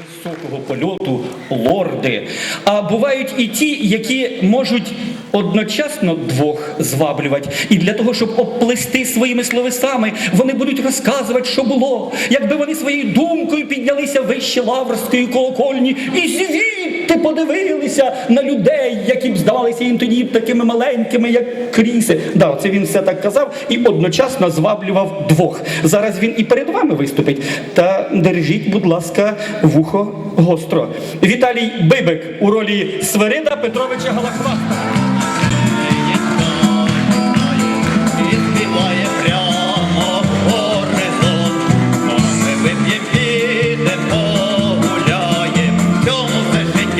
високого польоту лорди. А бувають і ті, які можуть одночасно двох зваблювати. І для того, щоб обплести своїми словесами, вони будуть розказувати, що було. Якби вони своєю думкою піднялися вище лаврської колокольні і звідти подивилися на людей, які б здавалися їм тоді такими маленькими, як кріси. Да, це він все так казав і одночасно зваблював двох. Зараз він і перед вами виступить. Та держіть, будь ласка, вухо гостро. Віталій Бибик у ролі Сверида Петровича Галахваста.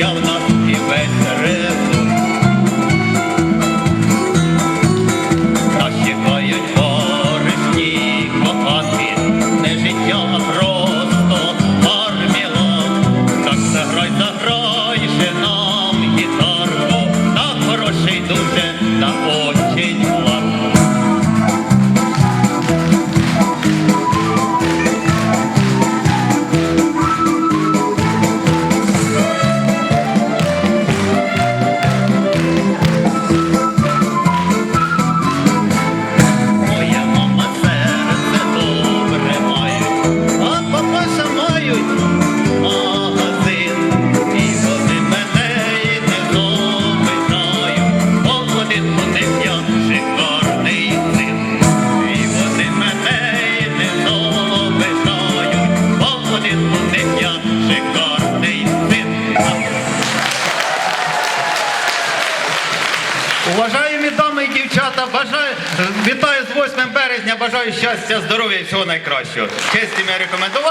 все життя в нас і весь резон. Уважаємі дами і дівчата, бажаю, вітаю з 8 березня, бажаю щастя, здоров'я і всього найкращого. Честь ім'я рекомендувати себе